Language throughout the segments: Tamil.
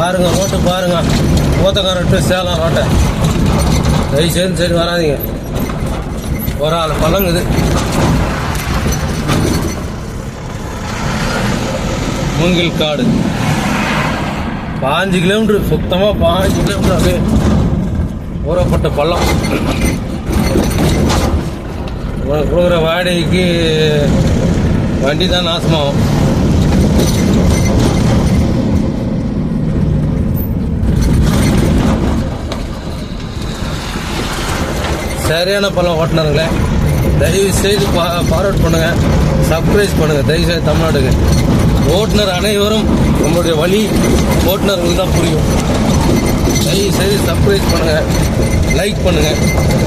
பாருங்க ரோட்டு பாருங்க. ஊத்தக்காரட்டு சேலம் ரோட்டை. தயவு செய்து சரி வராதீங்க. ஒரு ஆள் பழங்குது. மூங்கில் காடு. பாஞ்சு கிலோமீட்டர் சுத்தமாக பாஞ்சு கிலோமீட்டர் அப்படியே ஊறப்பட்ட பள்ளம். கொடுக்குற வாடகைக்கு வண்டி தான் நாசமாகும். சரியான பழம் ஓட்டுனருங்களே தயவு செய்து பா ஃபார்வர்ட் பண்ணுங்க. சர்ப்ரைஸ் பண்ணுங்க தயவு செய்து தமிழ்நாடுக்கு ஓட்டுநர் அனைவரும் நம்மளுடைய வழி ஓட்டுநர்களுக்கு தான் புரியும். தயவு செய்து சர்ப்ரைஸ் பண்ணுங்க லைக் பண்ணுங்க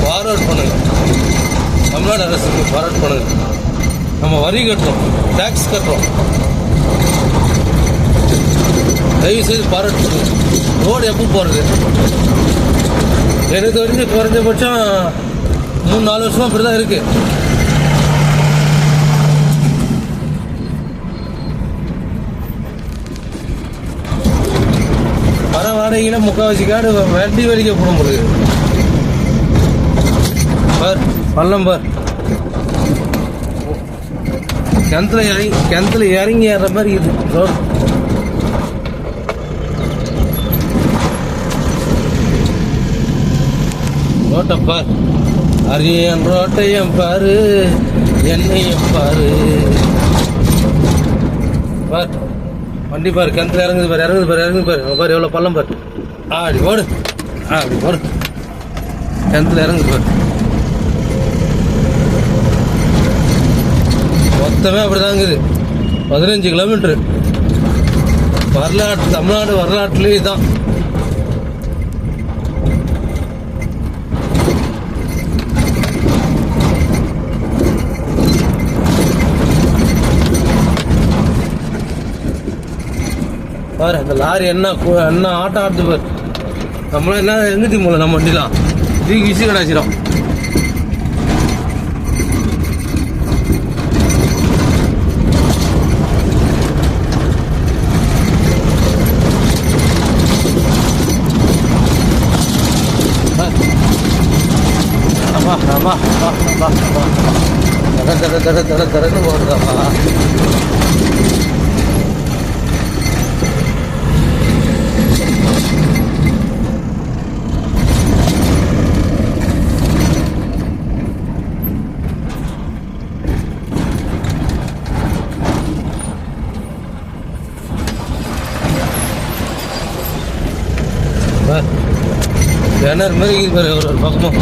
ஃபார்வர்ட் பண்ணுங்க. தமிழ்நாடு அரசுக்கு ஃபார்வர்ட் பண்ணுங்க. நம்ம வரி கட்டுறோம் டேக்ஸ் கட்டுறோம். தயவு செய்து ஃபார்வர்ட் பண்ணுங்க. ரோடு எப்போ போகிறது எனக்கு தெரிஞ்சு குறைஞ்சபட்சம் மூணு நாலு வருஷமா இப்படி தான் இருக்கு. வர வாடகையில முக்கால்வாசி காடு வண்டி வலிக்க போட முடியுது பார் பள்ளம் பார். கிணத்துல இறங்கி கிணத்துல இறங்கி ஏற மாதிரி இது ரோடு ரோட்டை பார். அரியன் ரோட்டையும் பாரு என்னையும் பாரு. பார் வண்டி பார் கிணத்துல இறங்குது பாரு இறங்குது பாரு இறங்குது பாரு. பாரு எவ்வளோ பள்ளம் பாரு. ஆ அப்படி ஓடு. ஆ அப்படி ஓடு. கிணத்துல இறங்குது பாரு. மொத்தமே அப்படிதாங்குது பதினஞ்சு கிலோமீட்ரு வரலாற்று தமிழ்நாடு வரலாற்றுலேயே தான் பாரு அந்த லாரி என்ன என்ன ஆட்டம் ஆடுது பாரு. நம்மளாம் என்ன எங்கிட்டு போல நம்ம வண்டிலாம்? தூக்கி விசி கிடாச்சிடும் வா வா வா தட தட தட தட தடன்னு ஓடுதாப்பா பார். கிணறு மாதிரி இருக்குது பாரு ஒரு ஒரு பக்கமும்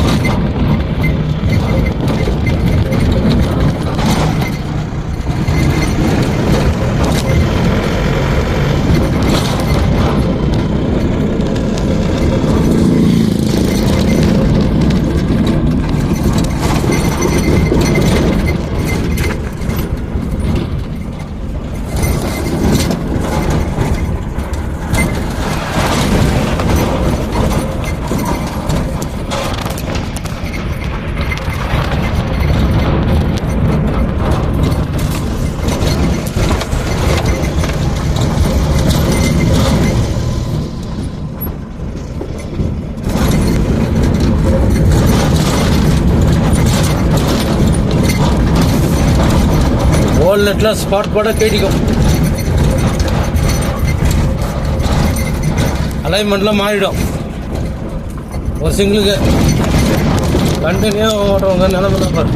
வால்நட்லாம் ஸ்பாட் போட கேட்டிக்கும் அலைன்மெண்ட்லாம் மாறிடும். ஒரு சிங்கிளுக்கு. கண்டினியூ ஓட்டுறவங்க நிலமை தான் பாரு.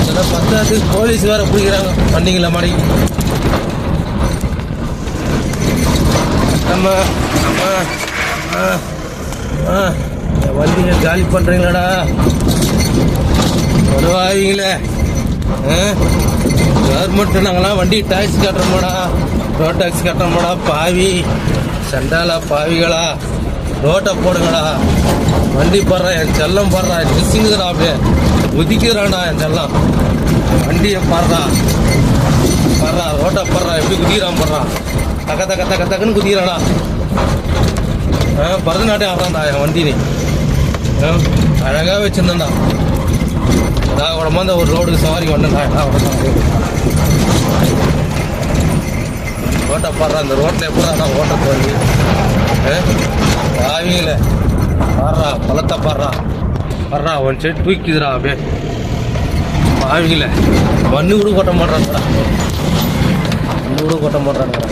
இதெல்லாம் பத்தாது. போலீஸ் வேற பிடிக்கிறாங்க. வண்டிங்களை மாடி. நம்ம நம்ம ஆ, ஆ, வண்டியை காலி பண்ணுறீங்களாடா வருவாங்களே கவர்மெண்ட் நாங்களாம் வண்டி டாக்ஸ் கட்டுறோமாடா ரோட் டாக்ஸ் கட்டுறோமாடா பாவி. சண்டாலா பாவிகளா. ரோட்டை போடுங்கடா. வண்டி போடுறா என் செல்லம் போடுறா டிஸ்ஸுங்குதுடா அப்படியே. குதிக்கிறான்டா என் செல்லம். வண்டியை பாடுறா. பாடுறா ரோட்டை போடுறா எப்படி குதிக்கிறான் போடுறான் தக்க தக்க தக்க தக்கன்னு குதிக்கிறாடா ஆ பரதநாட்டியம் ஆடுறான்டா என் வண்டி அழகாக வச்சுருந்தேன்டா. நான் உடம்பு அந்த ஒரு ரோடுக்கு சவாரி வந்தேன் என்ன உடம்பு ரோட்டை பாடுறா அந்த ரோட்டில் எப்போ நான் ஓட்டத்து வண்டி பாவிங்கள பாடுறா பழத்தை பாடுறா. பாடுறா ஒன் சைடு தூக்கிதுரா அப்படியே. பாவிங்கள மண்ணு கூட கொட்ட மாட்டான்டா மண்ணு கூட கொட்ட மாட்டானுங்கடா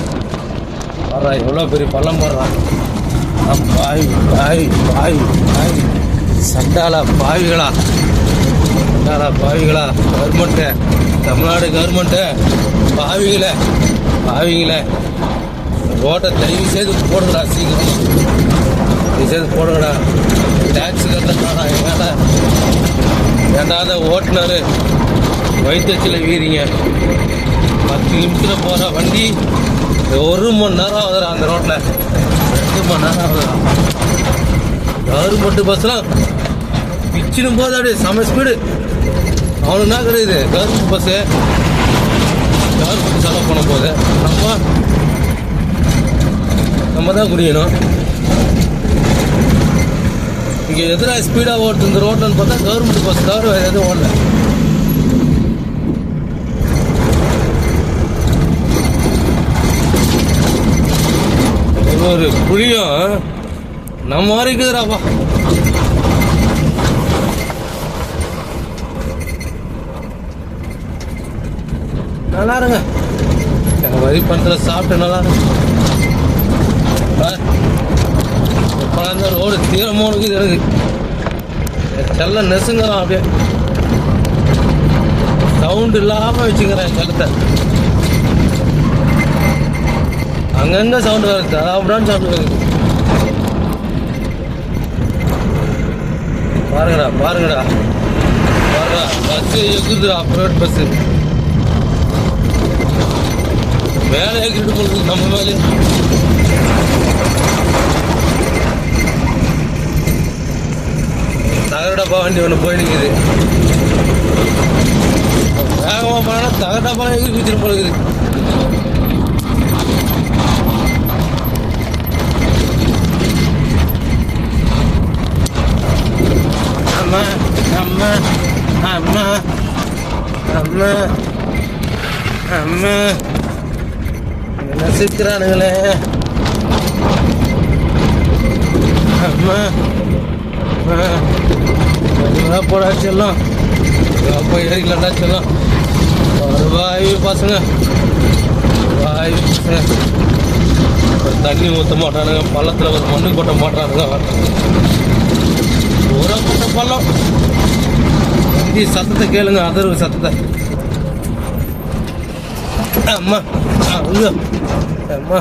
பாடுறா எவ்வளோ பெரிய பள்ளம் பாடுறா. பாய் பாய் பாய் பாய் பாவி. சண்டாளா பாவிகளா. என்னடா பாவிகளா? கவர்மெண்ட்டு தமிழ்நாடு கவர்மெண்ட்டு பாவிகளை. பாவிங்களே ரோட்டை தயவு செய்து போடுங்கடா சீக்கிரம். தயவு செய்து போடுங்கடா. டேக்ஸி கட்டணா ஏன்டா ஏண்டாத ஓட்டுநர். வைத்தியத்தில் வீரிங்க பத்து நிமிஷத்தில் போகிற வண்டி ஒரு மணி நேரம் ஆகுதுடா அந்த ரோட்டில் ரெண்டு மணி நேரம் ஆகுதுடா. கவர்மெண்ட் பஸ்லாம் பிச்சிடும் போது அப்படியே செம ஸ்பீடு அவ்வளோ என்ன கிடையாது கவர்மெண்ட் பஸ்ஸு கவர்மெண்ட் செலவு பண்ண போது நம்ம நம்ம தான் குடியணும் இங்கே எதிராக ஸ்பீடாக ஓடுது? இந்த ரோட்டில்னு பார்த்தா கவர்மெண்ட் பஸ் தவிர வேறு எதுவும் ஓடல. ஒரு புளியும் நம்ம மாதிரி நல்லா இருங்க. எனக்கு வரி பண்ணுற சாப்பிட்டு நல்லா இருங்க. ரோடு ரோடு இருக்குது எனக்கு. செல்ல நெசுங்கிறான் அப்படியே. சவுண்ட் இல்லாமல் வச்சுக்கிறேன் செல்லத்தை அங்கங்கே சவுண்டு வருது. அதான் சவுண்டு வருது. பாருங்கடா பாருங்கடா. பாருடா பஸ்ஸு எகுதுடா ப்ரைவேட் பஸ்ஸு மேலே ஏறிட்டு போகுது நம்ம மேலே தகடப்பா வண்டி ஒன்று போய் நிற்குது வேகமாக போனா தகடப்பா எகிரி குதிச்சிட்டு போகுது? அம்மா அம்மா அம்மா அம்மா அம்மா. நசிக்கிறானுங்களே. சிரிக்கிறானுங்களே அம்மா. போடா செல்லும். போய் ஏறிக்கலாம்டா செல்லம். ஒரு வாயு பசங்க. வாயு பசங்க. ஒரு தண்ணி ஊற்ற மாட்டானுங்க. பள்ளத்தில் ஒரு மண்ணு கொட்ட மாட்டானுங்க. ஊரப்பட்ட பள்ளம். வண்டி சத்தத்தை கேளுங்க. அதர்வு சத்தத்தை. అమ్మా అమ్మా